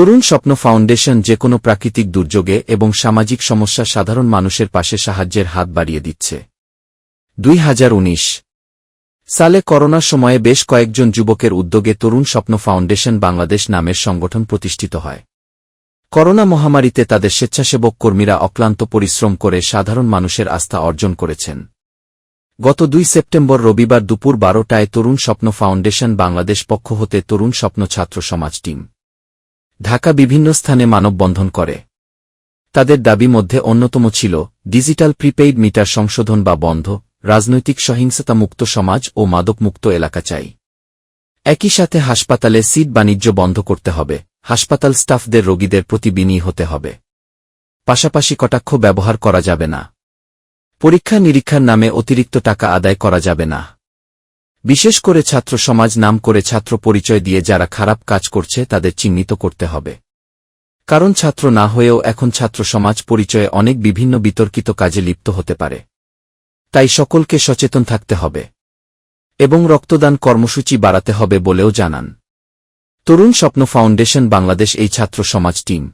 তরুণ স্বপ্ন ফাউন্ডেশন যে কোনো প্রাকৃতিক দুর্যোগে এবং সামাজিক সমস্যা সাধারণ মানুষের পাশে সাহায্যের হাত বাড়িয়ে দিচ্ছে। দুই হাজার উনিশ। সালে করোনার সময়ে বেশ কয়েকজন যুবকের উদ্যোগে তরুণ স্বপ্ন ফাউন্ডেশন বাংলাদেশ নামের সংগঠন প্রতিষ্ঠিত হয়। করোনা মহামারীতে তাদের স্বেচ্ছাসেবক কর্মীরা অক্লান্ত পরিশ্রম করে সাধারণ মানুষের আস্থা অর্জন করেছেন। গত দুই সেপ্টেম্বর রবিবার দুপুর বারোটায় তরুণ স্বপ্ন ফাউন্ডেশন বাংলাদেশ পক্ষ হতে তরুণ স্বপ্ন ছাত্র সমাজ টিম। ঢাকা বিভিন্ন স্থানে মানববন্ধন করে। তাদের দাবি মধ্যে অন্যতম ছিল, ডিজিটাল প্রিপেইড মিটার সংশোধন বা বন্ধ, রাজনৈতিক সহিংসতা মুক্ত সমাজ ও মাদকমুক্ত এলাকা চাই। একই সাথে হাসপাতালে সিট বাণিজ্য বন্ধ করতে হবে, হাসপাতাল স্টাফদের রোগীদের প্রতি বিনীয় হতে হবে। পাশাপাশি কটাক্ষ ব্যবহার করা যাবে না। পরীক্ষা নিরীক্ষার নামে অতিরিক্ত টাকা আদায় করা যাবে না। বিশেষ করে ছাত্র সমাজ নাম করে ছাত্র পরিচয় দিয়ে যারা খারাপ কাজ করছে তাদের চিহ্নিত করতে হবে। কারণ ছাত্র না হয়েও এখন ছাত্র সমাজ পরিচয়ে অনেক বিভিন্ন বিতর্কিত কাজে লিপ্ত হতে পারে। তাই সকলকে সচেতন থাকতে হবে। এবং রক্তদান কর্মসূচি বাড়াতে হবে বলেও জানান। তরুণ স্বপ্ন ফাউন্ডেশন বাংলাদেশ এই ছাত্র সমাজ টিম।